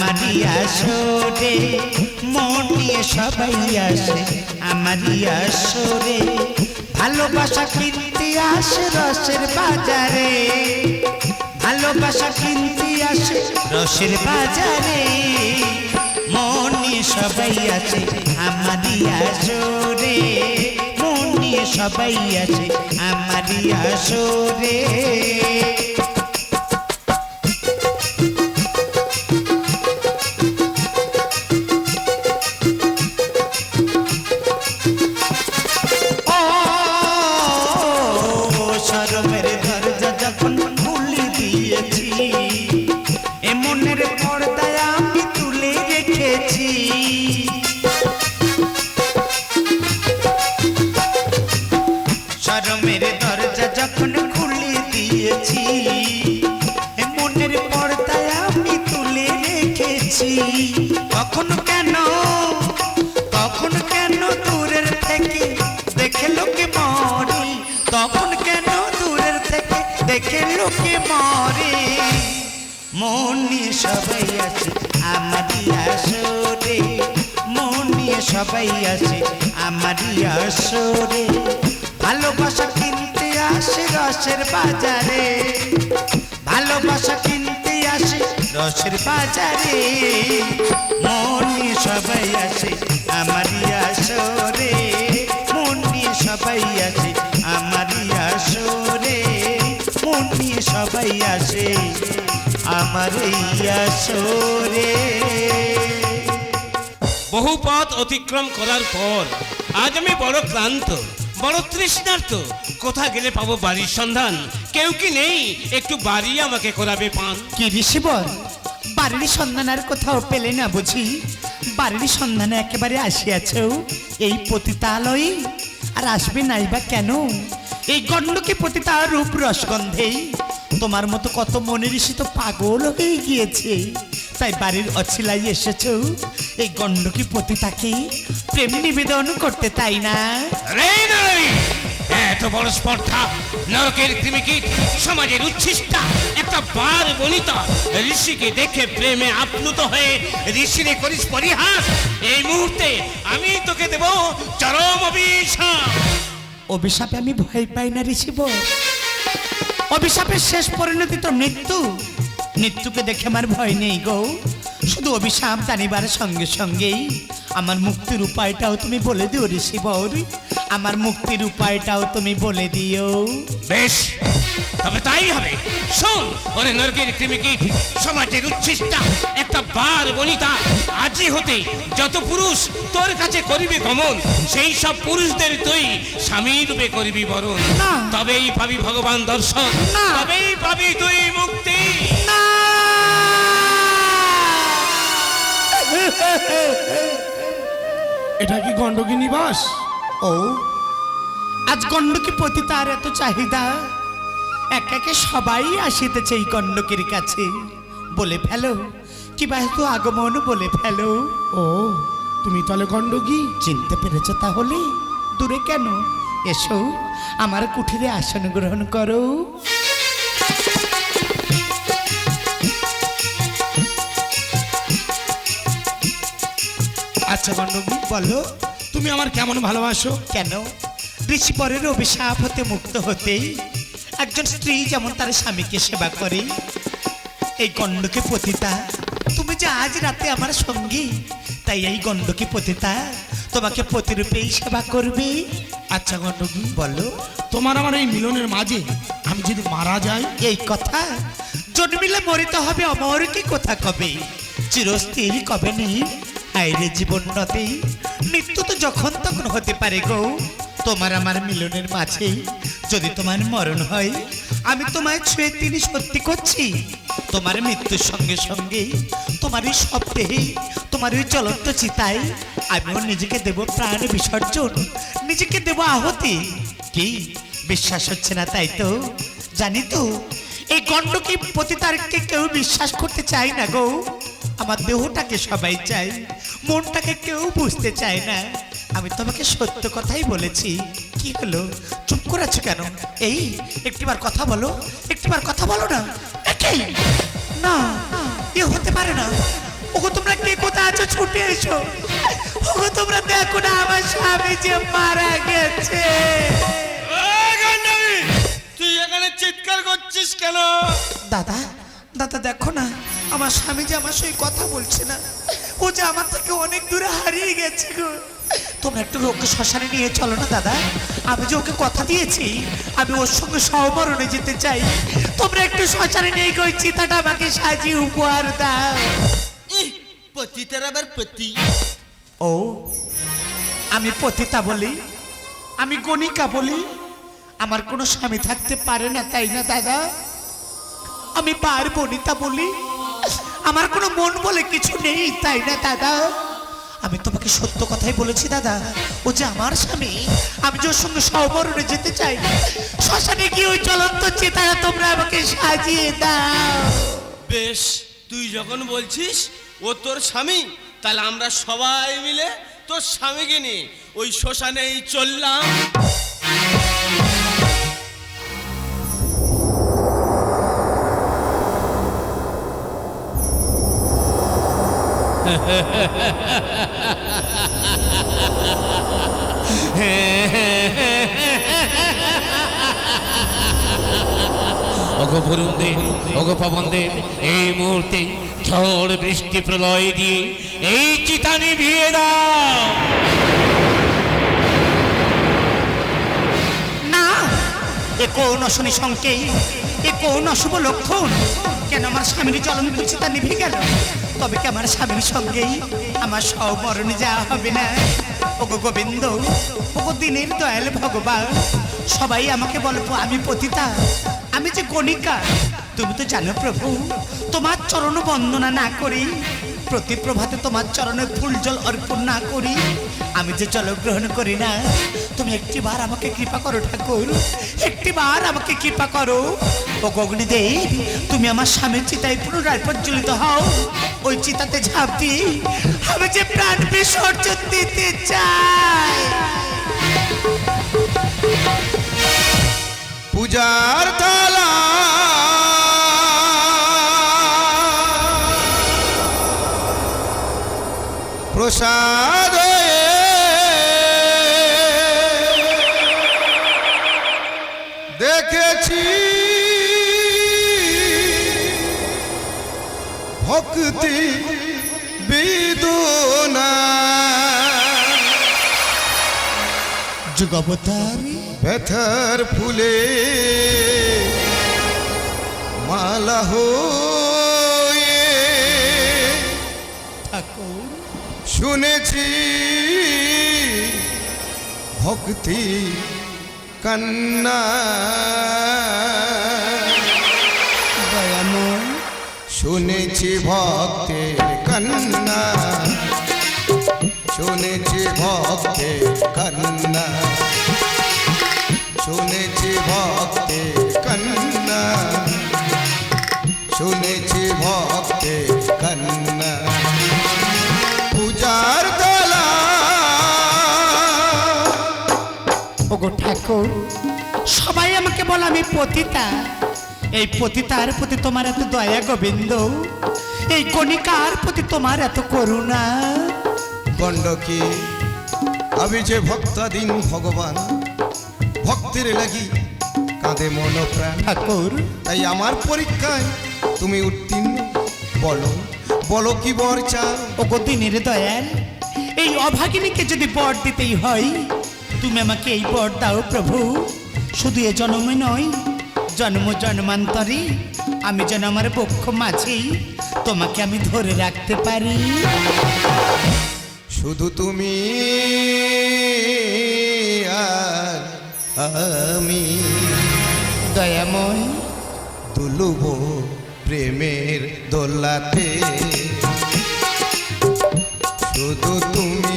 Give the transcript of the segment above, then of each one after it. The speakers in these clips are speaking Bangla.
আমারই আসরে মন নিয়ে সবাই আসে। আমারই আসরে ভালোবাসা কিনতে আসে রসের বাজারে। ভালোবাসা কিনতে আসে রসের বাজারে। মন নিয়ে সবাই আছে আমারই আসরে মন নিয়ে সবাই আছে আমারই আসরে কখন কেন কেন দেখে লোকে মরে? তখন কেন দূরের দেখে লোকে মরে? নিয়ে সবাই আছে নিয়ে সবাই আছে, আমারই আসরে। ভালোবাসা কিনতে আসে রসের বাজারে। রসের বাজারে মন সবাই আসে আমারই আসরে। মন সবাই আসে আমারই আসরে। মন সবাই আসে আমার এই আসরে। বহু পথ অতিক্রম করার পর আজ আমি বড় ক্লান্ত বড় তৃষ্ণার্ত। কোথা গেলে পাবো বাড়ির সন্ধান? কেউ কি নেই? একটু বাড়ি আমাকে করাবে পান। কি ঋষিবর? বাড়ির সন্ধান আর কোথাও পেলে না বুঝি। বাড়ির সন্ধানে একেবারে আসিয়াছ। এই পতিতালয়ে আর আসবে নাই বা কেন? এই গণ্ডকে পতিতা রূপ রসগন্ধেই তোমার মতো কত মনে ঋষি তো পাগল হয়ে গিয়েছে। তাই বাড়ির অছিলাই এসেছ। এই গণ্ডকি পতিতাকে প্রেম নিবেদন করতে তাই না! এত বড় স্পর্ধা? নরকের কৃমিকীট সমাজের উচ্ছিষ্টা। একটা বার বনিতা ঋষিকে দেখে প্রেমে আপ্লুত হয়ে ঋষিরে করিস পরিহাস, এই মুহূর্তে আমি তোকে দেব চরম অভিশাপ। অভিশাপে আমি ভয় পাই না ঋষিবর অভিশাপের শেষ পরিণতি তো মৃত্যু। মৃত্যুকে দেখে আমার ভয় নেই গো। শুধু অভিশাপ জানিবার সঙ্গে সঙ্গেই আমার মুক্তির উপায়টাও তুমি বলে দিও ঋষিবর আমার মুক্তির উপায়টাও তুমি বলে দিও। বেশ তবে তাই হবে। শোন ওরে নরকের কৃমিকীট সমাজের উচ্ছিষ্টা একটা বার বনিতা আজি হতে যত পুরুষ তোর কাছে করিবে গমন সেই সব পুরুষদের তুই স্বামী রূপে করিবি বরণ। তবেই পাবি ভগবান দর্শন। তবেই পাবি তুই মুক্তি। না! এটা কি গণ্ডকী নিবাস? ও। আজ গণ্ডকী প্রতি তার এত চাহিদা। এক একে সবাই আসিতেছে এই গণ্ডকীর কাছে। বলে ফেলো কিবা হয়তো আগমন বলে ফেলো। ও তুমি তাহলে গণ্ডকী চিনতে পেরেছ তাহলে? দূরে কেন? এসো আমার কুঠিরে আসন গ্রহণ করো। আচ্ছা গণ্ডকী বলো তুমি আমার কেমন ভালোবাসো? কেন? ঋষি পরের অভিশাপ হতে মুক্ত হতেই একজন স্ত্রী যেমন তার স্বামীকে সেবা করে এই গণ্ডকে পতিতা। তুমি যে আজ রাতে আমার সঙ্গী তাই এই গণ্ডকে পতিতা। তোমাকে প্রতিরূপেই সেবা করবে। আচ্ছা গণ্ডকী বলো। তোমার আমার এই মিলনের মাঝে আমি যদি মারা যাই? এই কথা? জন্মিলে মরিতে হবে অমর কি কথা কবে? চিরস্থির কবে নেই? আইরে জীবন নদী, মৃত্যু তো যখন তখন হতে পারে গো। তোমার আমার মিলনের মাঝে যদি তোমার মরণ হয়, আমি তোমায় ছুঁয়ে তিনি সত্যি করছি। তোমার মৃত্যুর সঙ্গে সঙ্গে তোমার এই শব্দেই তোমার ওই চলন্ত চিতায় আমিও নিজেকে দেব প্রাণ বিসর্জন, নিজেকে দেব আহতি। কি? বিশ্বাস হচ্ছে না তাই তো? জানি তো, এই গণ্ডকে পতিতারকে কেউ বিশ্বাস করতে চায় না গো। আমার দেহটাকে সবাই চায়। মনটাকে কেউ বুঝতে চায় না। আমি তোমাকে সত্য কথাই বলেছি। কি হলো? চুপ করে আছো কেন? এই একটিবার কথা বলো। একটিবার কথা বলো না। না এ হতে পারে না। ওগো তোমরা কে কোথায় আছো? ছুটে এসো। ওগো তোমরা দেখো না আমার স্বামী যে মারা গেছে। তুই এখানে চিৎকার করছিস কেন? দাদা দাদা দেখো না আমার স্বামী যে আমার সঙ্গে কথা বলছে না। ও যে আমার থেকে অনেক দূরে হারিয়ে গেছে গো। তোমরা একটু ওকে শ্মশানে নিয়ে চলো না দাদা। আমি যে ওকে কথা দিয়েছি আমি ওর সঙ্গে সহমরণে যেতে চাই। তোমরা একটু শ্মশানে নিয়ে গিয়ে ওই চিতাটা আমাকে সাজিয়ে উপহার দাও। পতিতার আবার পতি। ও আমি পতিতা বলি আমি গণিকা বলি। আমার কোনো স্বামী থাকতে পারে না তাই না দাদা? আমি বার বনিতা বলি। আমার কোনো মন বলে কিছু নেই, তাই না দাদা? আমি তোমাকে সত্য কথাই বলেছি দাদা। ও যে আমার স্বামী, আমি যে ওর সঙ্গে সহমরণে যেতে চাই, শ্মশানে গিয়ে ওই চলন্ত চেতারা তোমরা আমাকে সাজিয়ে দাও। বেশ, তুই যখন বলছিস ও তোর স্বামী, তাহলে আমরা সবাই মিলে তোর স্বামীকে নিয়ে ওই শ্মশানেই চললাম। ওগো বরুণদেব ওগো পবনদেব এই মুহূর্তে ঝড় বৃষ্টি প্রলয় দিয়ে এই চিতানি নিভিয়ে দাও। এ কোন অশনি সংকেত এ কোন অশুভ লক্ষণ? কেন আমার স্বামীর জ্বলন্ত চিতা নিভে গেল? তবে কি আমার স্বামীর সঙ্গেই আমার সবরণে যাওয়া হবে না? ওগো গোবিন্দ, ওগো দিনের দয়াল ভগবান, সবাই আমাকে বলো আমি পতিতা? আমি যে গণিকা তুমি তো জানো প্রভু, তোমার চরণ বন্দনা না করি প্রতি প্রভাতে তোমার চরণে ফুল জল অর্পণ না করি। আমি যে জল গ্রহণ করি না, তুমি একটি বার আমাকে কৃপা করো ঠাকুর। একটি বার আমাকে কৃপা করো। ও গগনিদেব তুমি আমার স্বামীর চিতায় পুনরায় প্রজ্বলিত হও। ওই চিতাতে ঝাঁপ দিয়ে আমি যে প্রাণ বিসর্জন দিতে চাই। পূজার থালা প্রসাদ। দেখেছি ভক্তি বেদনা। যুগবতারী ব্যথার ফুলে মালা হয়ে শুনেছি ভক্তি কান্না। দয়াময় শুনেছি ভক্তের কান্না। শুনেছি ভক্তের কান্না। শুনেছি ভক্তের কান্না। বলে আমি পতিতা। এই পতিতার প্রতি তোমার এত দয়া গোবিন্দ। এই কণিকার প্রতি তোমার এত করুণা। গণ্ডকে আমি যে ভক্তাধীন ভগবান ভক্তের লাগি কাঁদে মন প্রাণ। ঠাকুর। তাই আমার পরীক্ষায় তুমি উত্তীর্ণ বলো বলো কি বর চাও ওগো দিনের দয়াল এই অভাগিনীকে যদি বর দিতেই হয় তুমি আমাকে এই বর দাও প্রভু। শুধু এ জন্মে নয় জন্ম জন্মান্তরে আমি যেন আমার বক্ষ মাঝেই তোমাকে আমি ধরে রাখতে পারি। শুধু তুমি আর আমি। দয়াময় দুলুব প্রেমের দোলাতে। শুধু তুমি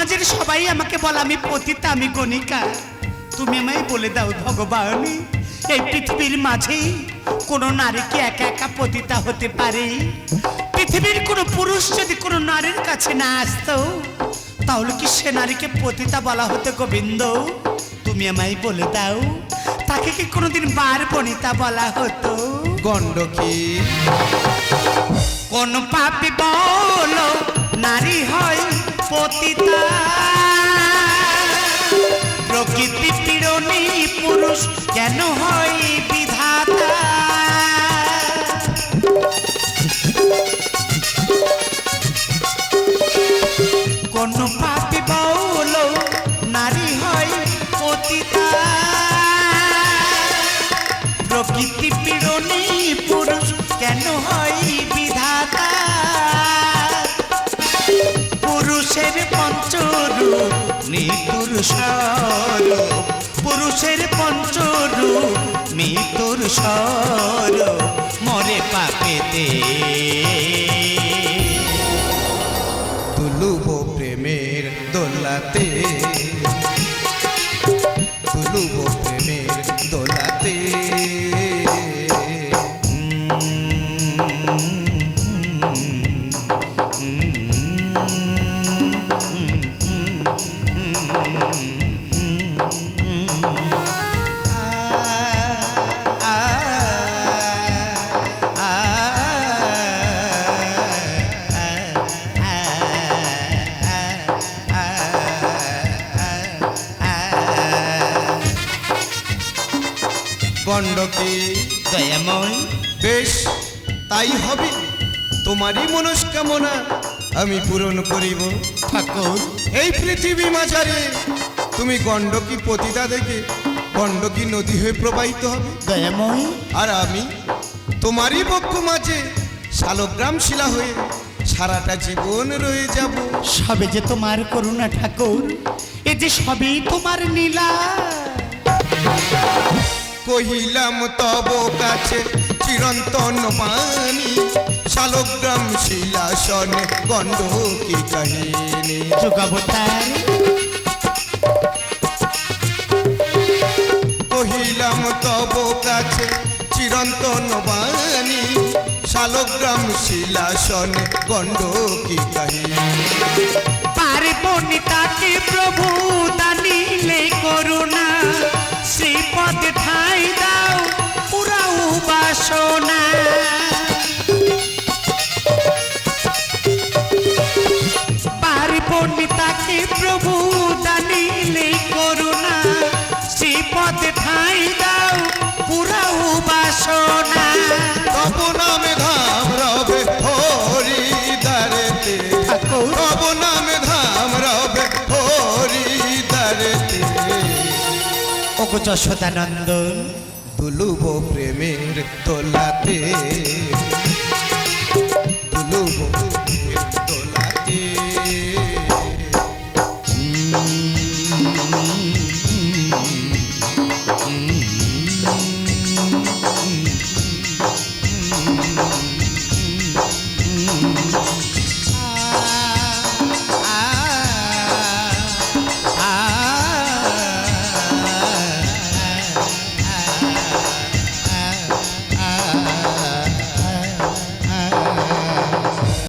সমাজের সবাই আমাকে বলে আমি পতিতা আমি গণিকা তুমি আমায় বলে দাও ভগবান এই পৃথিবীর মাঝে কোনো নারী কি একা একা পতিতা হতে পারে? পৃথিবীর কোনো পুরুষ যদি কোনো নারীর কাছে না আসতো তাহলে কি সে নারীকে পতিতা বলা হতো গোবিন্দ? তুমি আমায় বলে দাও তাকে কি কোনোদিন বার বনিতা বলা হতো? গণ্ডকী কোন পাপি বলো নারী হয় পতিতা। প্রকৃতি পীড়নী পুরুষ কেন হয় বিধাতা? কোন পাপি বলো নারী হয় পতিতা। প্রকৃতি পীড়নী স্বরূপ পুরুষের পঞ্চরূপ মৃত্যুর স্বরূপ মরে পাপেতে। গণ্ডকী। দয়াময়। বেশ তাই হবে। তোমারই মনস্কামনা আমি পূরণ করিব। ঠাকুর। এই পৃথিবী মাঝারে তুমি গণ্ডকী পতিতা দেখে গণ্ডকী নদী হয়ে প্রবাহিত হবে। দয়াময়। আর আমি তোমারই পক্ষ মাঝে শালগ্রাম শিলা হয়ে সারাটা জীবন রয়ে যাব। সবে যে তোমার করুণা ঠাকুর এ যে সবই তোমার নীলা। কহিলাম তব কাছে চিরন্তন পানি শালগ্রাম শিলাসন গণ্ডকী কাহিনী? যুগাবতার কহিলাম তব কাছে চিরন্তন বাণী শালগ্রাম শিলাসন গণ্ডকী কাহিনী? পার্বণিতাকে প্রভু দানিলে করুণা শ্রীপদ ঠাই দাও পুরাও বাসনা। যশোদানন্দন দুলুব প্রেমের তোলাতে